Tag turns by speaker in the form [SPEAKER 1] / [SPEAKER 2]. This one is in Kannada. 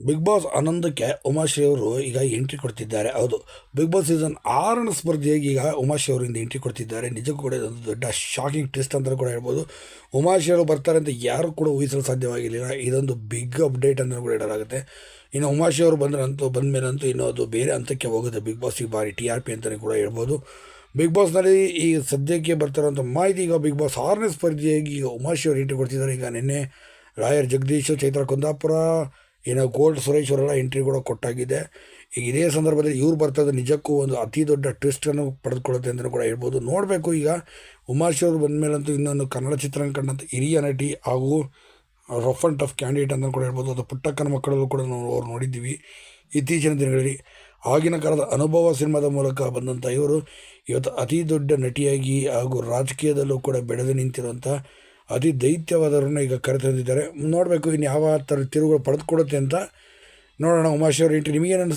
[SPEAKER 1] ಬಿಗ್ ಬಾಸ್ ಹನ್ನೊಂದಕ್ಕೆ ಉಮಾಶ್ರೀ ಅವರು ಈಗ ಎಂಟ್ರಿ ಕೊಡ್ತಿದ್ದಾರೆ. ಹೌದು ಬಿಗ್ ಬಾಸ್ ಸೀಸನ್ ಆರನ ಸ್ಪರ್ಧೆಯಾಗಿ ಈಗ ಉಮಾಶ್ರೀ ಅವರಿಂದ ಎಂಟ್ರಿ ಕೊಡ್ತಿದ್ದಾರೆ. ನಿಜಕ್ಕೂ ಕೂಡ ಇದೊಂದು ದೊಡ್ಡ ಶಾಕಿಂಗ್ ಟ್ವಿಸ್ಟ್ ಅಂತಲೂ ಕೂಡ ಹೇಳ್ಬೋದು. ಉಮಾಶ್ರೀ ಅವರು ಬರ್ತಾರೆ ಅಂತ ಯಾರು ಕೂಡ ಊಹಿಸಲು ಸಾಧ್ಯವಾಗಿರಲಿಲ್ಲ. ಇದೊಂದು ಬಿಗ್ ಅಪ್ಡೇಟ್ ಅಂತಲೂ ಕೂಡ ಹೇಳಲಾಗುತ್ತೆ. ಇನ್ನು ಉಮಾಶ್ರೀ ಅವರು ಬಂದ್ರಂತೂ ಬಂದ ಮೇಲಂತೂ ಇನ್ನೂ ಅದು ಬೇರೆ ಹಂತಕ್ಕೆ ಹೋಗುತ್ತೆ. ಬಿಗ್ ಬಾಸ್ ಈ ಬಾರಿ ಟಿ ಆರ್ ಪಿ ಅಂತಲೇ ಕೂಡ ಹೇಳ್ಬೋದು. ಬಿಗ್ ಬಾಸ್ನಲ್ಲಿ ಈ ಸದ್ಯಕ್ಕೆ ಬರ್ತಿರೋಂಥ ಮಾಹಿತಿ ಈಗ ಬಿಗ್ ಬಾಸ್ ಆರನೇ ಸ್ಪರ್ಧೆಯಾಗಿ ಈಗ ಉಮಾಶ್ರೀ ಅವರು ಎಂಟ್ರಿ ಕೊಡ್ತಿದ್ದಾರೆ. ಈಗ ನಿನ್ನೆ ರಾಯರ್ ಜಗದೀಶ್ ಚೈತ್ರ ಕುಂದಾಪುರ ಏನೋ ಗೋಲ್ಡ್ ಸುರೇಶ್ವರೆಲ್ಲ ಎಂಟ್ರಿ ಕೂಡ ಕೊಟ್ಟಾಗಿದೆ. ಈಗ ಇದೇ ಸಂದರ್ಭದಲ್ಲಿ ಇವ್ರು ಬರ್ತದೆ ನಿಜಕ್ಕೂ ಒಂದು ಅತಿ ದೊಡ್ಡ ಟ್ವಿಸ್ಟನ್ನು ಪಡೆದುಕೊಳ್ಳುತ್ತೆ ಅಂತಲೂ ಕೂಡ ಹೇಳ್ಬೋದು. ನೋಡಬೇಕು ಈಗ ಉಮಾಶಿ ಅವರು ಬಂದ ಮೇಲಂತೂ ಇನ್ನೊಂದು ಕನ್ನಡ ಚಿತ್ರರಂಗ ಕಂಡಂಥ ಹಿರಿಯ ನಟಿ ಹಾಗೂ ರಫ್ ಆ್ಯಂಡ್ ಟಫ್ ಕ್ಯಾಂಡಿಡೇಟ್ ಅಂತ ಕೂಡ ಹೇಳ್ಬೋದು. ಅದು ಪುಟ್ಟಕ್ಕನ ಮಕ್ಕಳಲ್ಲೂ ಕೂಡ ನಾವು ಅವ್ರು ನೋಡಿದ್ದೀವಿ. ಇತ್ತೀಚಿನ ದಿನಗಳಲ್ಲಿ ಆಗಿನ ಕಾಲದ ಅನುಭವ ಸಿನಿಮಾದ ಮೂಲಕ ಬಂದಂಥ ಇವರು ಇವತ್ತು ಅತಿ ದೊಡ್ಡ ನಟಿಯಾಗಿ ಹಾಗೂ ರಾಜಕೀಯದಲ್ಲೂ ಕೂಡ ಬೆಳೆದು ನಿಂತಿರುವಂಥ ಅತಿ ದೈತ್ಯವಾದವ್ರನ್ನ ಈಗ ಕರೆತಂದಿದ್ದಾರೆ. ನೋಡಬೇಕು ಇನ್ನು ಯಾವ ಥರ ತಿರುಗಳು ಪಡೆದುಕೊಡುತ್ತೆ ಅಂತ ನೋಡೋಣ ಉಮಾಶಿ ಎಂಟ್ರಿ ಇಂಟ್ರಿ ನಿಮಗೇನು